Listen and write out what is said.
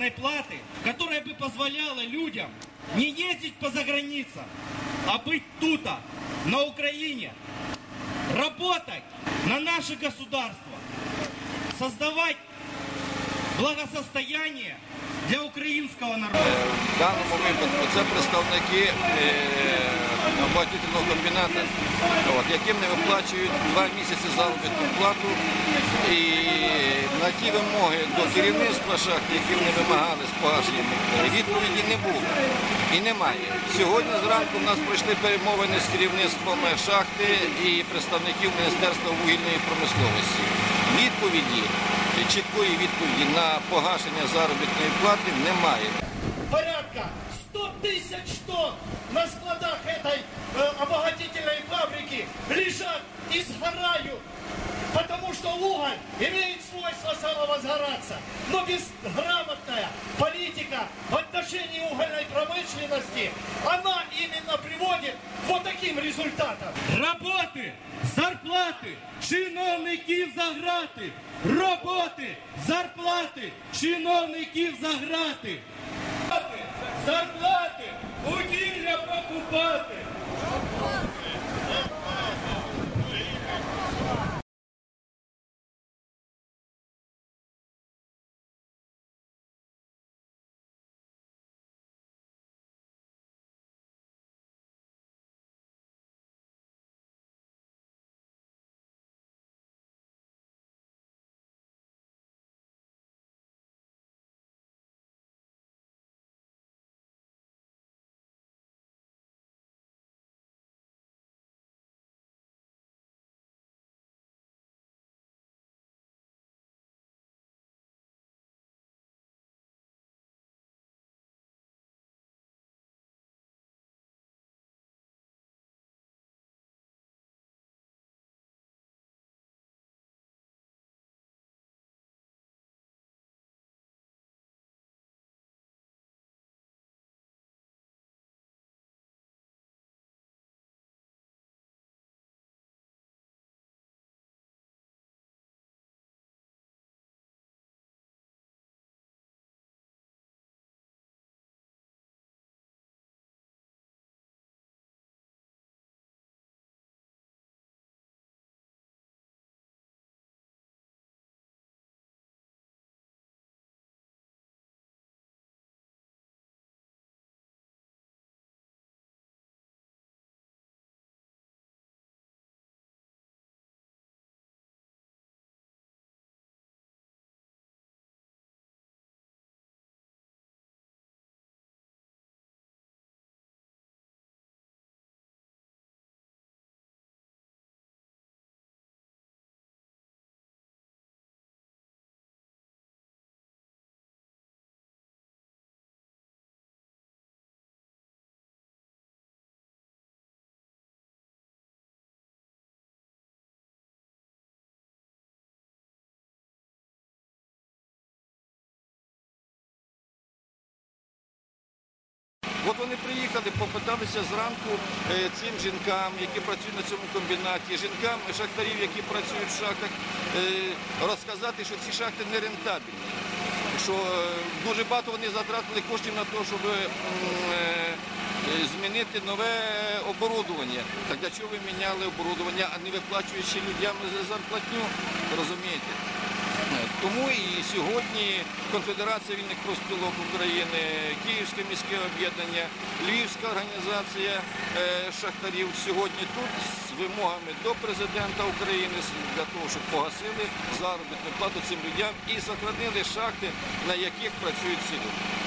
заработной платы, которая бы позволяла людям не ездить по заграницам, а быть тут, на Украине, работать на наше государство, создавать благосостояние для українського народу. В даному випадку це представники е, багатютельного комбінату, от, яким не виплачують два місяці заробітну плату. І на ті вимоги до керівництва шахти, які вони вимагали з погашенням, відповіді не було і немає. Сьогодні зранку в нас пройшли перемовини з керівництвом шахти і представників Міністерства вугільної промисловості. Відповіді, чіткої відповіді на погашення заробітної плати немає. порядка 100 тысяч тонн что уголь имеет свойство самовозгораться. Но безграмотная политика в отношении угольной промышленности, она именно приводит к вот таким результатам. Роботи, зарплати, чиновників за грати. Роботи, зарплати, чиновників за грати. Зарплати, вугілля покупати. От вони приїхали, попиталися зранку е, цим жінкам, які працюють на цьому комбінаті, жінкам шахтарів, які працюють в шахтах, е, розказати, що ці шахти не рентабельні. Що е, дуже багато вони затратили коштів на те, щоб змінити нове оборудовання. Так для чого ви міняли оборудовання, а не виплачуючи людям за зарплатню? Розумієте? Тому і сьогодні Конфедерація вільних профспілок України, Київське міське об'єднання, Львівська організація е, шахтарів сьогодні тут з вимогами до президента України для того, щоб погасили заробітну плату цим людям і сохранили шахти, на яких працюють ці люди.